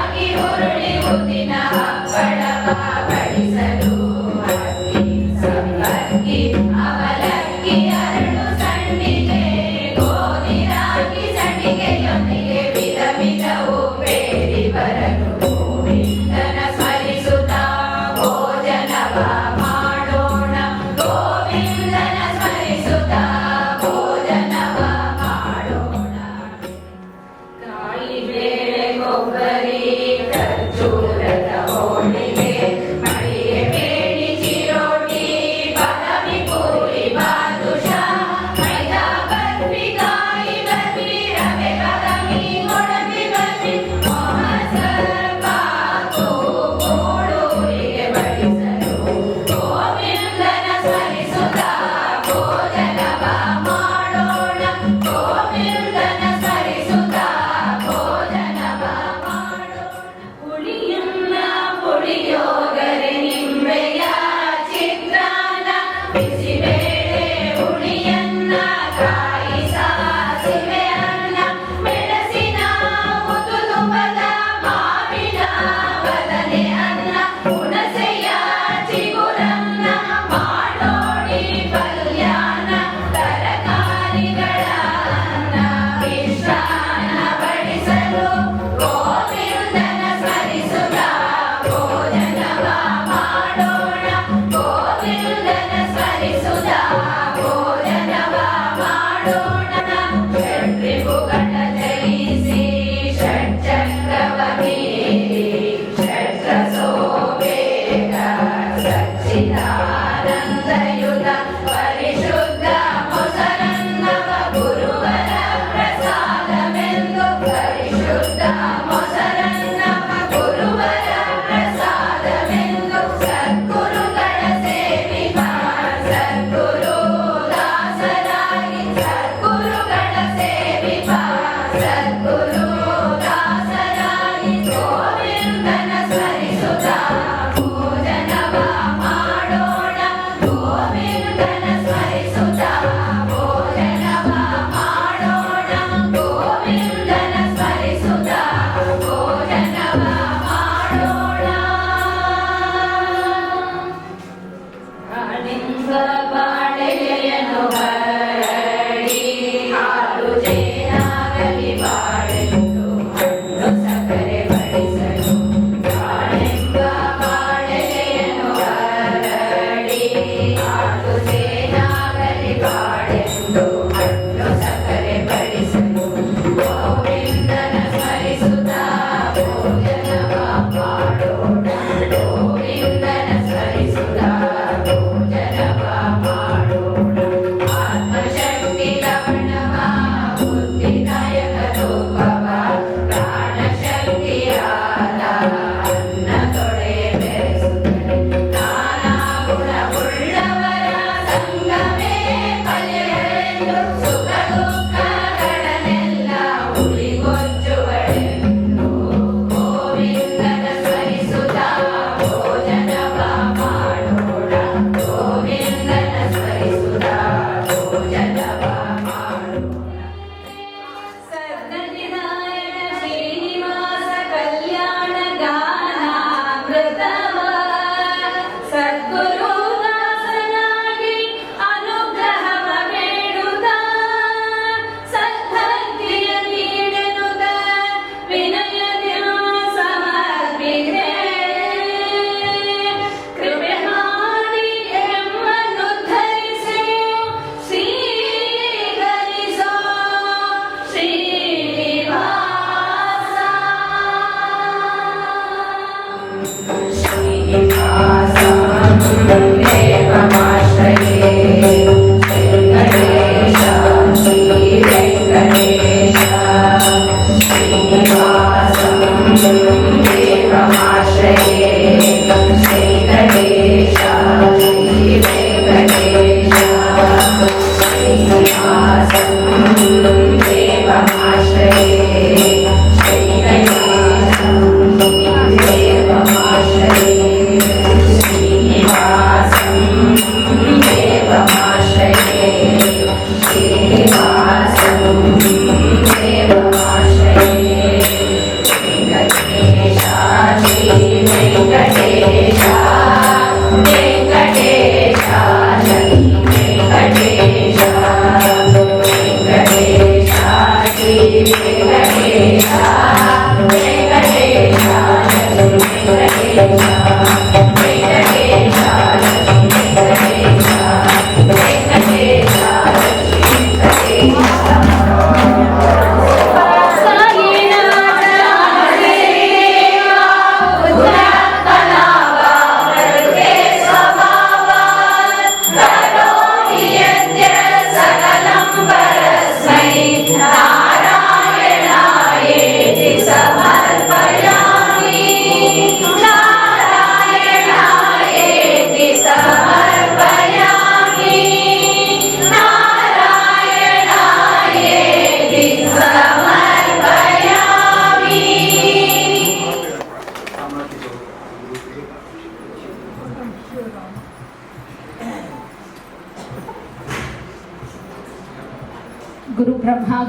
ಗೋಧಿರಾಗಿ ಹೊರಳಿ ಉದ್ದಿನ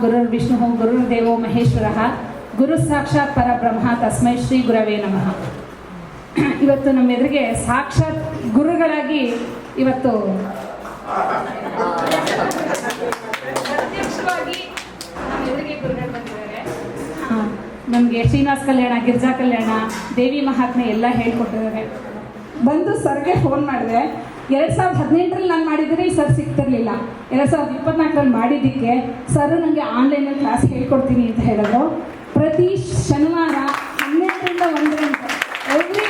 ಬ್ರಹ್ಮ ಗುರುರ್ ವಿಷ್ಣು ಗುರುರ್ ದೇವೋ ಮಹೇಶ್ವರ. ಗುರು ಸಾಕ್ಷಾತ್ ಪರಬ್ರಹ್ಮ ತಸ್ಮೈ ಶ್ರೀ ಗುರವೇ ನಮಃ. ಇವತ್ತು ನಮ್ಮ ಎದುರಿಗೆ ಸಾಕ್ಷಾತ್ ಗುರುಗಳಾಗಿ ಇವತ್ತು ನಮಗೆ ಶ್ರೀನಿವಾಸ ಕಲ್ಯಾಣ ಗಿರ್ಜಾ ಕಲ್ಯಾಣ ದೇವಿ ಮಹಾತ್ಮೆ ಎಲ್ಲ ಹೇಳ್ಕೊಟ್ಟಿದ್ದಾರೆ. ಬಂದು ಸರ್ಗೆ ಫೋನ್ ಮಾಡಿದೆ. ಎರಡು ಸಾವಿರದ ಹದಿನೆಂಟರಲ್ಲಿ ನಾನು ಮಾಡಿದರೆ ಈ ಸರ್ ಸಿಗ್ತಿರ್ಲಿಲ್ಲ. ಎರಡು ಸಾವಿರದ ಇಪ್ಪತ್ನಾಲ್ಕರಲ್ಲಿ ಮಾಡಿದ್ದಕ್ಕೆ ಸರ್ ನನಗೆ ಆನ್ಲೈನಲ್ಲಿ ಕ್ಲಾಸ್ ಹೇಳ್ಕೊಡ್ತೀನಿ ಅಂತ ಹೇಳಿದ್ರು. ಪ್ರತಿ ಶನಿವಾರ ಹನ್ನೆರಡರಿಂದ ಒಂದರಿಂದ ಎವ್ರಿ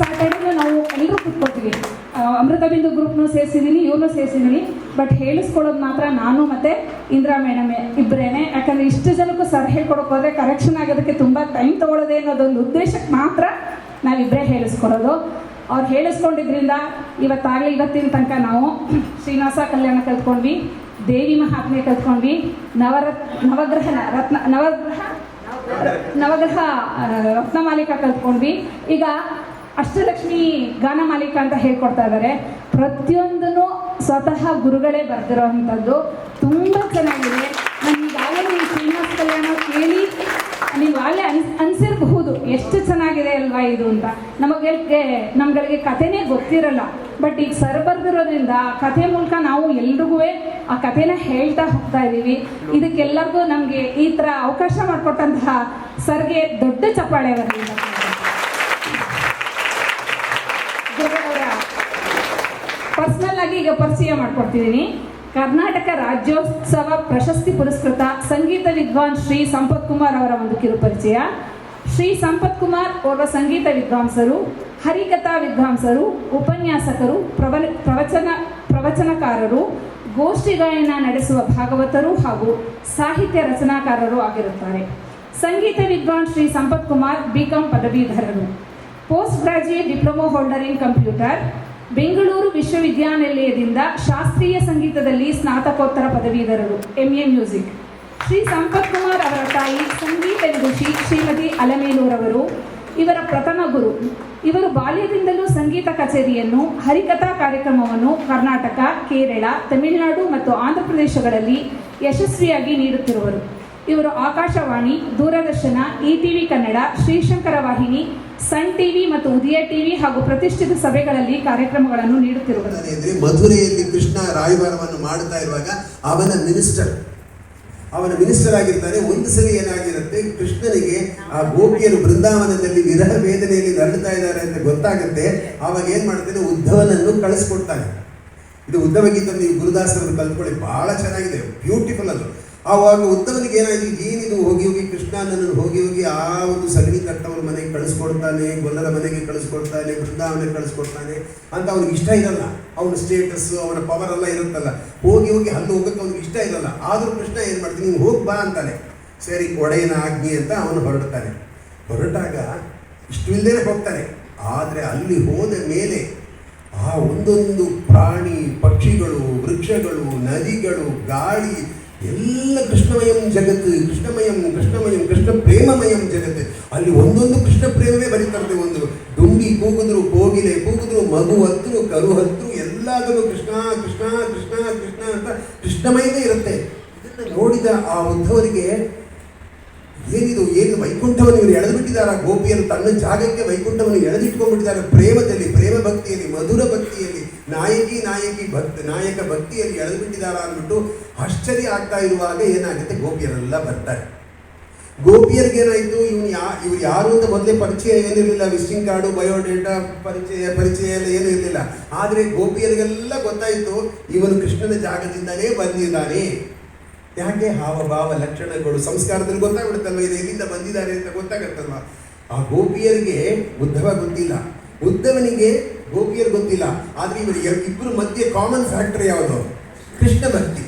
ಸ್ಯಾಟರ್ಡೇ ನಾವು ಎಲ್ಲರೂ ಕೂತ್ಕೊಳ್ತೀವಿ. ಅಮೃತ ಬಿಂದು ಗ್ರೂಪ್ನೂ ಸೇರಿಸಿದ್ದೀನಿ, ಇವ್ರನ್ನೂ ಸೇರಿಸಿದ್ದೀನಿ. ಬಟ್ ಹೇಳಿಸ್ಕೊಡೋದು ಮಾತ್ರ ನಾನು ಮತ್ತು ಇಂದಿರಾ ಮೇಡಮ್ ಇಬ್ಬರೇನೆ ಯಾಕಂದರೆ ಇಷ್ಟು ಜನಕ್ಕೂ ಸರ್ ಹೇಳ್ಕೊಡೋಕೆ ಹೋದರೆ ಕರೆಕ್ಷನ್ ಆಗೋದಕ್ಕೆ ತುಂಬ ಟೈಮ್ ತೊಗೊಳ್ಳೋದೇ ಅನ್ನೋದೊಂದು ಉದ್ದೇಶಕ್ಕೆ ಮಾತ್ರ ನಾವಿಬ್ಬರೇ ಹೇಳಿಸ್ಕೊಡೋದು ಅವ್ರು ಹೇಳಿಸ್ಕೊಂಡಿದ್ರಿಂದ ಇವತ್ತಾಗಲಿ ಇವತ್ತಿನ ತನಕ ನಾವು ಶ್ರೀನಿವಾಸ ಕಲ್ಯಾಣ ಕಲ್ತ್ಕೊಂಡ್ವಿ, ದೇವಿ ಮಹಾತ್ಮೆ ಕಲ್ತ್ಕೊಂಡ್ವಿ ನವರತ್ ನವಗ್ರಹ ರತ್ನ, ನವಗ್ರಹ ನವಗ್ರಹ ರತ್ನ ರತ್ನಮಾಲಿಕ ಕಲ್ತ್ಕೊಂಡ್ವಿ. ಈಗ ಅಷ್ಟಲಕ್ಷ್ಮಿ ಗಾನ ಮಾಲೀಕ ಅಂತ ಹೇಳ್ಕೊಡ್ತಾ ಇದ್ದಾರೆ ಪ್ರತಿಯೊಂದನ್ನು ಸ್ವತಃ ಗುರುಗಳೇ ಬರೆದಿರೋವಂಥದ್ದು ತುಂಬ ಚೆನ್ನಾಗಿದೆ. ನಾನು ಈಗಾಗಲೇ ಶ್ರೀನಿವಾಸ ಕಲ್ಯಾಣ ಕೇಳಿ ನೀವು ಅಲ್ಲೇ ಅನ್ಸ್, ಅನ್ಸಿರಬಹುದು. ಎಷ್ಟು ಚೆನ್ನಾಗಿದೆ ಅಲ್ವಾ ಇದು ಅಂತ. ನಮಗೆ ನಮ್ಗಳಿಗೆ ಕಥೆನೇ ಗೊತ್ತಿರಲ್ಲ. ಬಟ್ ಈಗ ಸರ್ ಬರ್ದಿರೋದ್ರಿಂದ ಆ ಕಥೆ ಮೂಲಕ ನಾವು ಎಲ್ರಿಗೂ ಆ ಕಥೆನ ಹೇಳ್ತಾ ಹೋಗ್ತಾ ಇದ್ದೀವಿ. ಇದಕ್ಕೆಲ್ಲರಿಗೂ ನಮಗೆ ಈ ಥರ ಅವಕಾಶ ಮಾಡಿಕೊಟ್ಟಂತಹ ಸರ್ಗೆ ದೊಡ್ಡ ಚಪ್ಪಾಳೆ ಬರಲಿಲ್ಲ. ಪರ್ಸ್ನಲ್ ಆಗಿ ಈಗ ಪರಿಚಯ ಮಾಡ್ಕೊಡ್ತಿದ್ದೀನಿ. ಕರ್ನಾಟಕ ರಾಜ್ಯೋತ್ಸವ ಪ್ರಶಸ್ತಿ ಪುರಸ್ಕೃತ ಸಂಗೀತ ವಿದ್ವಾನ್ ಶ್ರೀ ಸಂಪತ್ ಕುಮಾರ್ ಅವರ ಒಂದು ಕಿರು ಪರಿಚಯ. ಶ್ರೀ ಸಂಪತ್ ಕುಮಾರ್ ಓರ್ವ ಸಂಗೀತ ವಿದ್ವಾಂಸರು, ಹರಿಕಥಾ ವಿದ್ವಾಂಸರು, ಉಪನ್ಯಾಸಕರು ಪ್ರವಲ ಪ್ರವಚನ, ಪ್ರವಚನಕಾರರು, ಗೋಷ್ಠಿ ಗಾಯನ ನಡೆಸುವ ಭಾಗವತರು ಹಾಗೂ ಸಾಹಿತ್ಯ ರಚನಾಕಾರರು ಆಗಿರುತ್ತಾರೆ. ಸಂಗೀತ ವಿದ್ವಾನ್ ಶ್ರೀ ಸಂಪತ್ ಕುಮಾರ್ ಬಿಕಾಂ ಪದವೀಧರರು. Post graduate diploma holder in computer Bengaluru ವಿಶ್ವವಿದ್ಯಾನಿಲಯದಿಂದ ಶಾಸ್ತ್ರೀಯ ಸಂಗೀತದಲ್ಲಿ ಸ್ನಾತಕೋತ್ತರ ಪದವೀಧರರು M A music Shri Sampath Kumar ಅವರ ತಾಯಿ ಸಂಗೀತ ವಿದುಷಿ ಶ್ರೀಮತಿ ಅಲಮೇಲೂರವರು ಇವರ ಪ್ರಥಮ ಗುರು. ಇವರು ಬಾಲ್ಯದಿಂದಲೂ ಸಂಗೀತ ಕಚೇರಿಯನ್ನು, ಹರಿಕಥಾ ಕಾರ್ಯಕ್ರಮವನ್ನು ಕರ್ನಾಟಕ, ಕೇರಳ, ತಮಿಳುನಾಡು ಮತ್ತು ಆಂಧ್ರಪ್ರದೇಶಗಳಲ್ಲಿ ಯಶಸ್ವಿಯಾಗಿ ನೀಡುತ್ತಿರುವರು. ಇವರು ಆಕಾಶವಾಣಿ, ದೂರದರ್ಶನ, ಇ ಟಿವಿ ಕನ್ನಡ, ಶ್ರೀಶಂಕರ ವಾಹಿನಿ ಸನ್ ಟಿವಿ ಮತ್ತು ಉದಯ ಟಿವಿ ಹಾಗೂ ಪ್ರತಿಷ್ಠಿತ ಸಭೆಗಳಲ್ಲಿ ಕಾರ್ಯಕ್ರಮಗಳನ್ನು ನೀಡುತ್ತಿರುವುದು ಮಧುರೆಯಲ್ಲಿ ಕೃಷ್ಣ ರಾಯಭಾರವನ್ನು ಮಾಡುತ್ತಾ ಇರುವಾಗ ಅವನ ಮಿನಿಸ್ಟರ್ ಅವನ ಮಿನಿಸ್ಟರ್ ಆಗಿರ್ತಾನೆ ಒಂದು ಸಲ ಏನಾಗಿರುತ್ತೆ, ಕೃಷ್ಣನಿಗೆ ಆ ಗೋಪಿಯರು ಬೃಂದಾವನದಲ್ಲಿ ವಿರಹ ವೇದನೆಯಲ್ಲಿ ನರಳುತ್ತಾ ಇದ್ದಾರೆ ಅಂತ ಗೊತ್ತಾಗುತ್ತೆ. ಆವಾಗ ಏನ್ ಮಾಡ್ತಾನೆ, ಉದ್ಧವನನ್ನು ಕಳಿಸ್ಕೊಡ್ತಾನೆ. ಇದು ಉದ್ಧವ ಗೀತ ಗುರುದಾಸರನ್ನು ಕಲ್ತ್ಕೊಳ್ಳಿ, ಬಹಳ ಚೆನ್ನಾಗಿದೆ. ಬ್ಯೂಟಿಫುಲ್ ಅದು. ಆವಾಗ ಉದ್ಧವನಿಗೆ ಏನಾಯ್ತು? ಏನಿದು? ಹೋಗಿ ಹೋಗಿ ಕೃಷ್ಣ ನನ್ನನ್ನು ಹೋಗಿ ಹೋಗಿ ಆ ಒಂದು ಸಗಣಿ ಕಟ್ಟವ್ರ ಮನೆಗೆ ಕಳಿಸ್ಕೊಡ್ತಾನೆ ಗೊಲ್ಲರ ಮನೆಗೆ ಕಳಿಸ್ಕೊಡ್ತಾನೆ, ಬೃಂದಾವನಕ್ಕೆ ಕಳಿಸ್ಕೊಡ್ತಾನೆ ಅಂತ ಅವ್ನಿಗೆ ಇಷ್ಟ ಇರಲ್ಲ. ಅವನ ಸ್ಟೇಟಸ್ ಅವನ ಪವರ್ ಎಲ್ಲ ಇರುತ್ತಲ್ಲ. ಹೋಗಿ ಹೋಗಿ ಅಲ್ಲಿ ಹೋಗಕ್ಕೆ ಅವ್ನಿಗೆ ಇಷ್ಟ ಇರಲ್ಲ. ಆದರೂ ಕೃಷ್ಣ ಏನು ಮಾಡ್ತೀನಿ? ನೀನು ಹೋಗಿ ಬಾ ಅಂತಾನೆ. ಸರಿ ಒಡೆಯನ ಆಜ್ಞೆ ಅಂತ ಅವನು ಹೊರಡ್ತಾನೆ. ಹೊರಟಾಗ ಇಷ್ಟು ಇಲ್ದೇನೆ ಹೋಗ್ತಾನೆ. ಆದರೆ ಅಲ್ಲಿ ಹೋದ ಮೇಲೆ ಆ ಒಂದೊಂದು ಪ್ರಾಣಿ ಪಕ್ಷಿಗಳು, ವೃಕ್ಷಗಳು, ನದಿಗಳು, ಗಾಳಿ ಎಲ್ಲ ಕೃಷ್ಣಮಯಂ ಜಗತ್ತು, ಕೃಷ್ಣಮಯಂ ಕೃಷ್ಣಮಯಂ ಕೃಷ್ಣ ಪ್ರೇಮಮಯಂ ಜಗತ್ತು. ಅಲ್ಲಿ ಒಂದೊಂದು ಕೃಷ್ಣ ಪ್ರೇಮವೇ ಬರೀತಾರೆ ಒಂದು. ಡುಂಗಿ ಕೂಗಿದ್ರು ಕೋಗಿಲೆ, ಕೂಗಿದ್ರು ಮಗು ಹತ್ರು, ಕರು ಹತ್ರು ಎಲ್ಲದನ್ನು ಕೃಷ್ಣ ಕೃಷ್ಣ ಕೃಷ್ಣ ಕೃಷ್ಣ ಅಂತ ಕೃಷ್ಣಮಯವೇ ಇರುತ್ತೆ. ಇದನ್ನು ನೋಡಿದ ಆ ಉದ್ಧವರಿಗೆ ಏನಿದು ಏನು ವೈಕುಂಠವನ್ನು ಇವರು ಎಳೆದು ಬಿಟ್ಟಿದ್ದಾರೆ ಗೋಪಿಯನ್ನು ತನ್ನ ಜಾಗಕ್ಕೆ ವೈಕುಂಠವನ್ನು ಎಳೆದಿಟ್ಕೊಂಡ್ಬಿಟ್ಟಿದ್ದಾರೆ ಪ್ರೇಮದಲ್ಲಿ ಪ್ರೇಮ ಭಕ್ತಿಯಲ್ಲಿ ಮಧುರ ಭಕ್ತಿಯಲ್ಲಿ. ನಾಯಕಿ ನಾಯಕಿ ಭಕ್ತಿ, ನಾಯಕ ಭಕ್ತಿಯಲ್ಲಿ ಎಳೆದುಬಿಟ್ಟಿದ್ದಾರ ಅಂದ್ಬಿಟ್ಟು ಆಶ್ಚರ್ಯ ಆಗ್ತಾ ಇರುವಾಗ ಏನಾಗುತ್ತೆ? ಗೋಪಿಯರೆಲ್ಲ ಬರ್ತಾರೆ. ಗೋಪಿಯರಿಗೆ ಏನಾಯ್ತು? ಇವನು ಯಾ, ಇವ್ರು ಯಾರು ಅಂತ ಮೊದಲೇ ಪರಿಚಯ ಏನಿರಲಿಲ್ಲ. ವಿಸಿಟಿಂಗ್ ಕಾರ್ಡು ಬಯೋಡೇಟಾ ಪರಿಚಯ ಪರಿಚಯ ಎಲ್ಲ ಏನೂ ಇರಲಿಲ್ಲ. ಆದರೆ ಗೋಪಿಯರಿಗೆಲ್ಲ ಗೊತ್ತಾಯಿತು, ಇವನು ಕೃಷ್ಣನ ಜಾಗದಿಂದಲೇ ಬಂದಿದ್ದಾನೆ. ಯಾಕೆ? ಹಾವಭಾವ ಲಕ್ಷಣಗಳು, ಸಂಸ್ಕಾರದಲ್ಲಿ ಗೊತ್ತಾಗ್ಬಿಡುತ್ತಲ್ವ? ಇದು ಎಲ್ಲಿಂದ ಬಂದಿದ್ದಾರೆ ಅಂತ ಗೊತ್ತಾಗತ್ತಲ್ವ? ಆ ಗೋಪಿಯರಿಗೆ ಉದ್ಧವ ಗೊತ್ತಿಲ್ಲ. ಉದ್ಧವನಿಗೆ ಗೋಪಿಯರು ಗೊತ್ತಿಲ್ಲ ಆದ್ರೆ ಇವರು ಇಬ್ಬರು ಮಧ್ಯೆ ಕಾಮನ್ ಫ್ಯಾಕ್ಟರ್ ಯಾವುದು? ಕೃಷ್ಣ ಭಕ್ತಿ.